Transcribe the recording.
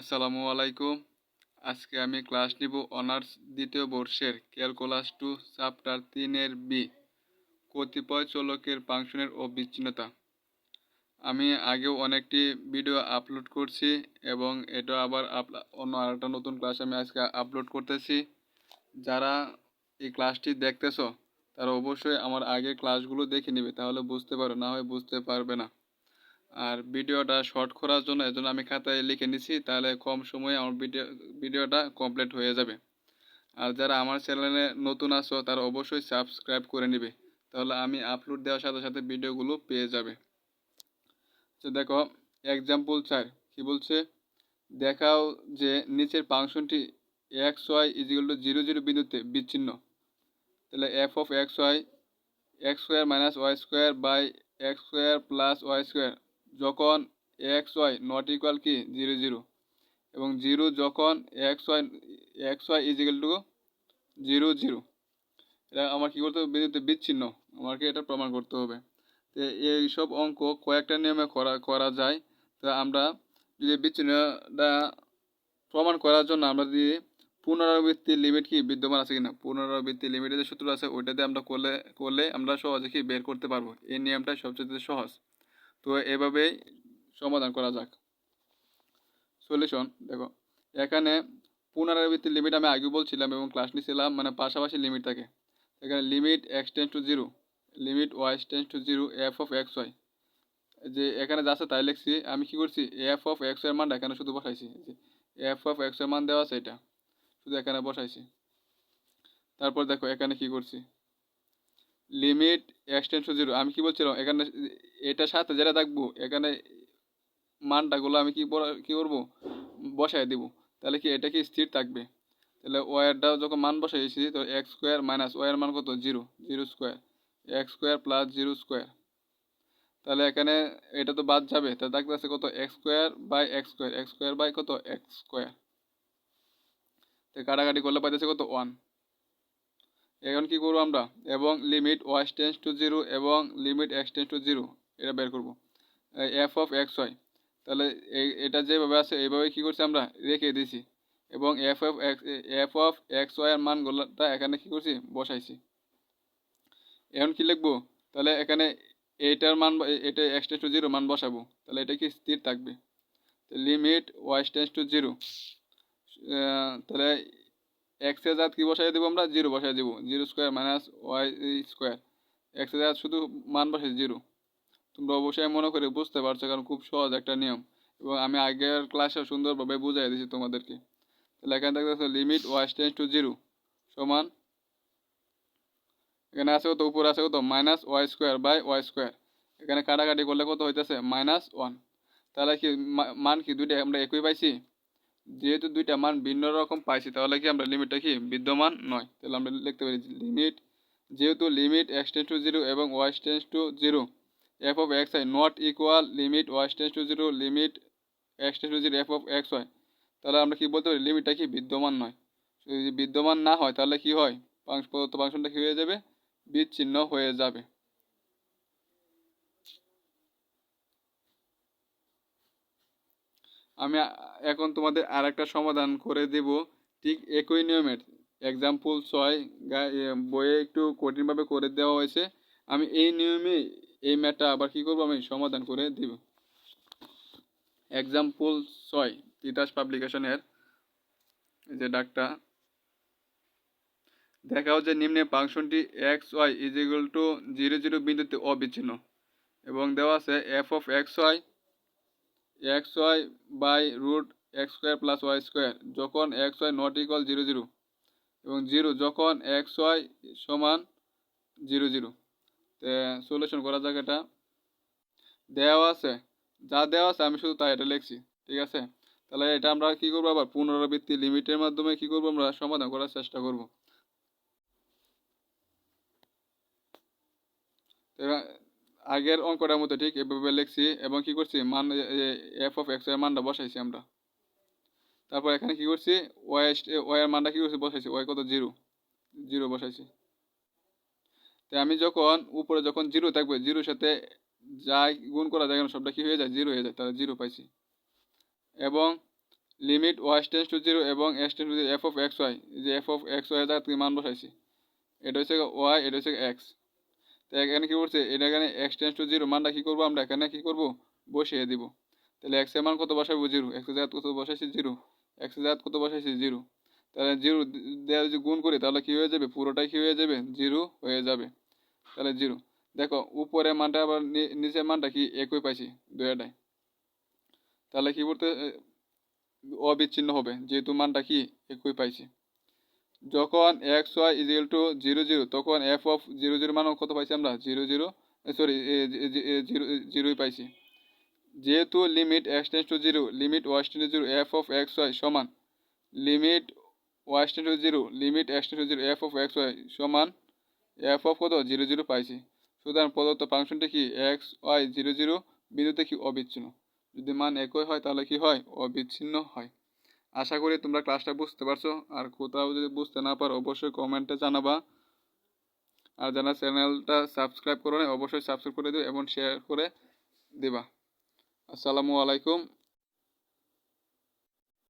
আসসালামু আলাইকুম। আজকে আমি ক্লাস নিব অনার্স দ্বিতীয় বর্ষের ক্যালকুলাস টু চ্যাপ্টার তিনের বি কতিপয় চলকের ফাংশনের অবিচ্ছিন্নতা। আমি আগেও অনেকটি ভিডিও আপলোড করছি এবং এটা আবার অন্য আরেকটা নতুন ক্লাস আমি আজকে আপলোড করতেছি। যারা এই ক্লাসটি দেখতেছো, তারা অবশ্যই আমার আগের ক্লাসগুলো দেখে নেবে, তাহলে বুঝতে পারো, না হয় বুঝতে পারবে না। আর ভিডিওটা শর্ট করার জন্য, এজন্য আমি খাতায় লিখে নিছি, তাহলে কম সময়ে আমার ভিডিও ভিডিওটা কমপ্লিট হয়ে যাবে। আর যারা আমার চ্যানেলে নতুন আছো, তারা অবশ্যই সাবস্ক্রাইব করে নেবে, তাহলে আমি আপলোড দেওয়ার সাথে সাথে ভিডিওগুলো পেয়ে যাবে। তো দেখো এক্সাম্পল চার, কি বলছে? দেখাও যে নিচের ফাংশনটি x y is equal to zero zero বিন্দুতে বিচ্ছিন্ন। তাহলে f of x y x square minus y square by x square plus y square যখন এক্স ওয়াই নট ইকুয়াল কি? Zero zero. এবং জিরো যখন x y x y is equal to zero zero. এটা আমার কী করতে হবে? বিচ্ছিন্ন। আমাকে এটা প্রমাণ করতে হবে। তো এইসব অঙ্ক কয়েকটা নিয়মে করা করা যায়। তো আমরা যদি বিচ্ছিন্নটা প্রমাণ করার জন্য আমরা যদি পুনরাবৃত্তির লিমিট কি বিদ্যমান আছে কিনা? পুনরাবৃত্তির লিমিটের যে সূত্র আছে, ওইটাতে আমরা করলে করলে আমরা সহজে কি বের করতে পারব? এই নিয়মটা সবচেয়ে সহজ। তো এভাবেই সমাধান করা যাক। সলিউশন দেখো, এখানে পুনরাবৃত্তির লিমিট আমি আগে বলছিলাম এবং ক্লাস নিয়েছিলাম মানে পাশাপাশি লিমিট থাকে। এখানে limit x tends to zero limit y tends to zero f of x y যে এখানে যা আছে তাই লিখছি, আমি কি করছি এফ অফ এক্সের মানটা এখানে শুধু বসাইছি, যে এফ অফ এক্সের মান দেওয়া আছে এটা, শুধু এখানে বসাইছি। তারপর দেখো, এখানে কি করছি? লিমিট এক্স জিরো আমি কি বলছিলাম? এখানে এটার সাথে যেটা থাকব, এখানে মানটাগুলো আমি কি কি করব? বসাই দিব। তাহলে কি এটা কি স্থির থাকবে? তাহলে ওয়ারটাও যখন মান বসাইছি, তো এক্স স্কোয়ার মাইনাস ওয়ার মান কত? Zero zero square x square plus zero square তাহলে এখানে এটা তো বাদ যাবে। তাহলে থাকতেছে কত? X square by x square x square by কত? এক্স স্কোয়ার তো কাটাকাটি করলে পাইতেছে কত? ওয়ান এখন কি করব আমরা? এবং limit y tends to zero এবং limit x tends to zero এটা বের করব। এফ অফ এক্স ওয়াই তাহলে এটা যেভাবে আছে, এইভাবে কী করছি আমরা? রেখে দিয়েছি। এবং f of x f of x y এর মানগুলোটা এখানে কী করছি? বসাইছি। এখন কি লিখব? তাহলে এখানে এইটার মান, এটা এক্স টেন্স টু জিরো মান বসাবো। তাহলে এটা কি স্থির থাকবে? Limit y tends to zero তাহলে এক্সের জাত কি বসাই দেবো আমরা? জিরো বসাই দেবো। Zero square minus y square. এক্সের জাত শুধু মান বসাই জিরো। তোমরা অবশ্যই মনে করে বুঝতে পারছ, কারণ খুব সহজ একটা নিয়ম। এবং আমি আগের ক্লাসে সুন্দরভাবে বুঝাই দিয়েছি তোমাদেরকে। তাহলে এখানে দেখতেছো limit y tends to zero সমান, এখানে আছে কত? উপরে আছে কত? Minus y square by y square এখানে কাটাকাটি করলে কত হইতেছে? মাইনাস ওয়ান তাহলে কি মান কি দুইটা আমরা একই পাইছি? যেহেতু দুইটা মান ভিন্ন রকম পাইছি, তাহলে কি আমরা লিমিটটা কি বিদ্যমান নয়? তাহলে আমরা লিখতে পারি লিমিট যেহেতু limit x tends to zero এবং y tends to zero f of x I not equal limit y tends to zero limit x tends to zero f of x y তাহলে আমরা কি বলতে পারি লিমিটটা কি বিদ্যমান নয়? যদি বিদ্যমান না হয়, তাহলে কি হয়? প্রদত্ত ফাংশনটা কি হয়ে যাবে? বিচ্ছিন্ন হয়ে যাবে। আমি এখন তোমাদের আর একটা সমাধান করে দেব। ঠিক একই নিয়মের। এক্সাম্পল ছয় বইয়ে একটু কঠিনভাবে করে দেওয়া হয়েছে। আমি এই নিয়মে এই ম্যাটটা আবার কী করব? আমি সমাধান করে দেব। এক্সাম্পল ছয়, তিতাস পাবলিকেশনের যে ডাকটা। দেখাও যে নিম্নে ফাংশনটি x y is equal to zero zero বিন্দুতে অবিচ্ছিন্ন। এবং দেওয়া আছে f of x y x y by root x square plus y square যখন x y not equal zero zero এবং জিরো যখন এক্স ওয়াই সমান জিরো জিরো। সলিউশন করা যাক এটা। দেওয়া আছে। যা দেওয়া আছে আমি শুধু তাই এটা লিখছি, ঠিক আছে? তাহলে এটা আমরা কি করব আবার? পুনরাবৃত্তি লিমিটের মাধ্যমে কি করব আমরা? সমাধান করার চেষ্টা করব। আগের অঙ্কটার মতো ঠিক এভাবে লিখছি এবং কি করছি? মান এফ অফ এক্সের মানটা বসাইছি আমরা। তারপর এখানে কি করছি? ওয়াই ওয়াই এর মানটা কি করছি? বসাইছি। ওয়াই কত? জিরো জিরো বসাইছি। তাই আমি যখন উপরে যখন জিরো থাকবে জিরোর সাথে যাই গুণ করা যায় কেন সবটা কি হয়ে যায়? জিরো হয়ে যায়। তাহলে জিরো পাইছি। এবং limit y tends to zero এবং x tends to f of x y যে এফ অফ এক্স ওয়াই মান বসাইছি। এটা হচ্ছে ওয়াই এটা হচ্ছে এক্স তো এখানে কী করছে? এটা এখানে এক্স টেন্স টু জিরো মানটা কী করব আমরা? এখানে কী করব? বসিয়ে দিব। তাহলে এক্সের মান কত বসাবো? জিরো এক্সের জায়গা কত বসাইছি? জিরো এক্সের জায়গা কত বসাইছি? জিরো তাহলে জিরো দেওয়া যদি গুণ করি তাহলে কী হয়ে যাবে? পুরোটাই কী হয়ে যাবে? জিরো হয়ে যাবে। তাহলে জিরো দেখো উপরে মানটা আবার নিচের মানটা কি? একই পাইছি দুয়াটাই তাহলে কি এ, অবিচ্ছিন্ন হবে। যেহেতু মানটা কি? একই পাইছি। যখন x y is equal to zero zero তখন এফ অফ জিরো জিরো মান কত পাইছি আমরা? জিরো জিরো সরি জিরো জিরোই পাইছি। যেহেতু limit x tends to zero limit y tends to zero f of x y সমান। Limit y tends to zero limit x tends to zero f of x y সমান। F of কত? Zero zero পাইছি। সুতরাং প্রদত্ত ফাংশনটি কি? X Y zero zero বিন্দুতে কি অবিচ্ছিন্ন? যদি মান একই হয়, তাহলে কি হয়? অবিচ্ছিন্ন হয়। আশা করি তোমরা ক্লাসটা বুঝতে পারছ। আর কোথাও যদি বুঝতে না পারো, অবশ্যই কমেন্টে জানাবা। আর যারা চ্যানেলটা সাবস্ক্রাইব করো অবশ্যই সাবস্ক্রাইব করে দিও এবং শেয়ার করে দিবা। আসসালামু আলাইকুম।